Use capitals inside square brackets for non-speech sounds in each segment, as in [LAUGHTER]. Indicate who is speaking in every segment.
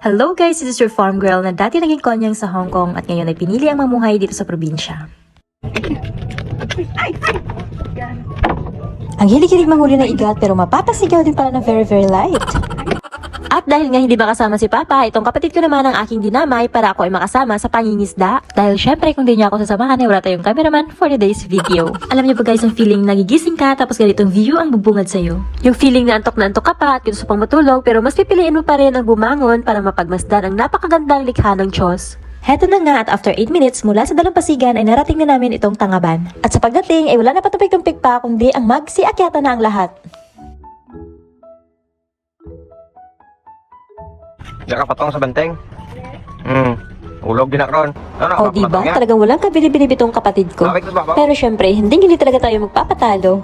Speaker 1: Hello guys, this is your farm girl na dati naging konyang sa Hong Kong at ngayon ay pinili ang mamuhay dito sa probinsya. Ang hilig-hilig manghuli ng igat pero mapapasigaw din pala na very very light. Dahil nga hindi makasama si Papa, itong kapatid ko naman ang aking dinamay para ako ay makasama sa pangingisda. Dahil syempre kung di niya ako sasamahan ay wala tayong cameraman for today's video. [LAUGHS] Alam niyo ba guys ang feeling nagigising ka tapos ganitong view ang bubungad sa'yo. Yung feeling na antok na antok ka pa at gusto pang matulog pero mas pipiliin mo pa rin ang bumangon para mapagmasdan ang napakagandang likha ng Diyos. Heto na nga at after 8 minutes mula sa dalampasigan ay narating na namin itong tangaban. At sa pagdating ay wala na patumpik-tumpik pa kundi ang magsiakyata na ang lahat.
Speaker 2: Diyan ka patong sa banteng? Hmm. Ulog din na karon. Ano,
Speaker 1: O diba, talagang walang kabili-bili itong kapatid ko.
Speaker 2: Bakit ba ba?
Speaker 1: Pero syempre, hindi hindi talaga tayo magpapatalo.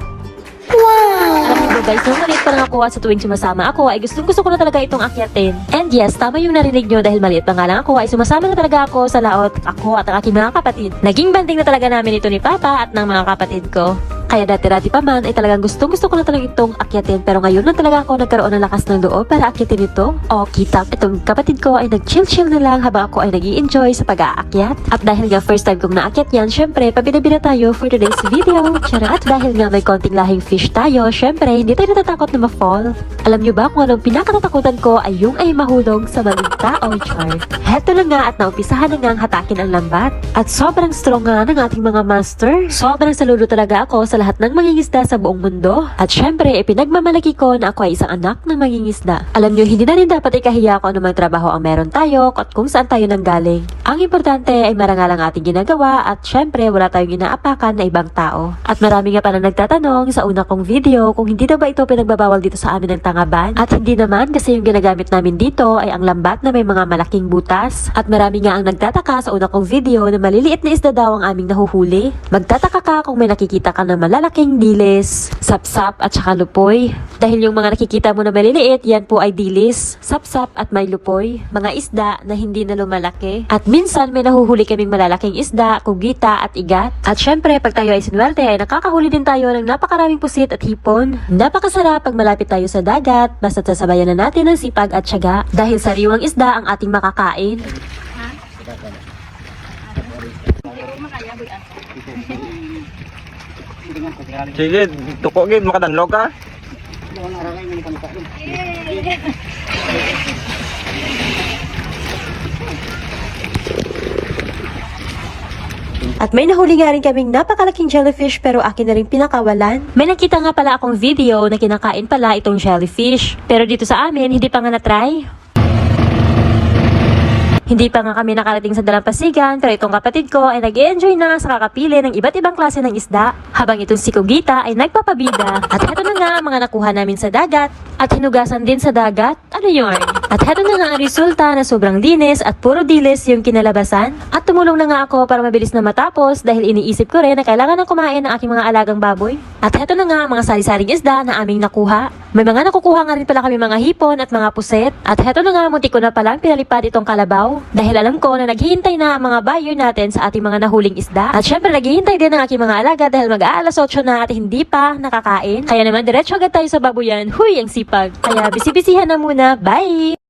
Speaker 1: Wow! Alam niyo ba guys, nung maliit pa lang ako at sa tuwing sumasama ako ay gustong gusto ko na talaga itong akyatin. And yes, tama yung narinig nyo dahil maliit pa nga lang ako ay sumasama na talaga ako sa laot ako at ang aking mga kapatid. Naging banding na talaga namin ito ni Papa at ng mga kapatid ko. Kaya dati-dati pa man ay talagang gustong gusto ko na talaga itong akyatin pero ngayon na talaga ako nagkaroon ng lakas ng loob para akyatin ito. O kita, itong kapatid ko ay nag-chill-chill na lang habang ako ay nag enjoy sa pag-aakyat. At dahil nga first time kong naakyat yan, syempre pabinabina tayo for today's video. At dahil nga may konting lahing fish tayo, syempre hindi tayo natatakot na ma-fall. Alam nyo ba kung anong pinakatatakutan ko ay yung ay mahulog sa maling tao, char. Heto na nga at naumpisahan na nga hatakin ang lambat. At sobrang strong nga ng ating mga master. Sobrang saludo talaga ako sa lahat ng mangingisda sa buong mundo. At syempre, ipinagmamalaki ko na ako ay isang anak ng mangingisda. Alam nyo, hindi na rin dapat ikahiya kung anumang trabaho ang meron tayo at kung saan tayo nanggaling. Ang importante ay marangal ang ating ginagawa at syempre, wala tayong inaapakan na ibang tao. At marami nga pa na nagtatanong sa una kong video kung hindi daw ba ito pinagbabawal dito sa amin ng tangaban. At hindi naman kasi yung ginagamit namin dito ay ang lambat na may mga malaking butas. At marami nga ang nagtataka sa una kong video na maliliit na isda daw ang aming nahuhuli. Magtataka ka kung may nakikita ka na malalaking dilis, sapsap at saka lupoy. Dahil yung mga nakikita mo na maliliit, yan po ay dilis, sapsap at may lupoy. Mga isda na hindi na lumalaki. At minsan may nahuhuli kaming malalaking isda, kugita at igat. At syempre, pag tayo ay sinwerte, ay nakakahuli din tayo ng napakaraming pusit at hipon. Napakasarap pag malapit tayo sa dagat, basta sasabayan na natin ng sipag at syaga. Dahil sariwang isda ang ating makakain. [LAUGHS]
Speaker 2: Sige, tuko gid makadanlog ka.
Speaker 1: At may nahuli nga rin kaming napakalaking jellyfish pero akin na rin pinakawalan. May nakita nga pala akong video na kinakain pala itong jellyfish. Pero dito sa amin, hindi pa nga na-try. Hindi pa nga kami nakarating sa dalampasigan pero itong kapatid ko ay nag enjoy na sa kakapili ng iba't ibang klase ng isda habang itong si Kugita ay nagpapabida. At heto na nga mga nakuha namin sa dagat at hinugasan din sa dagat. Ano yun? At heto na nga ang resulta na sobrang linis at puro dilis yung kinalabasan. At tumulong na nga ako para mabilis na matapos dahil iniisip ko rin na kailangan ng kumain ng aking mga alagang baboy. At heto na nga mga sari-saring isda na aming nakuha. May mga nakukuha nga rin pala kami mga hipon at mga puset. At heto na nga munti ko na palang pinalipad itong kalabaw. Dahil alam ko na naghihintay na ang mga buyer natin sa ating mga nahuling isda. At syempre naghihintay din ang aking mga alaga dahil mag-aalas 8 na at hindi pa nakakain. Kaya naman diretso agad tayo sa babuyan. Huy, ang sipag. Kaya bisibisihan na muna. Bye!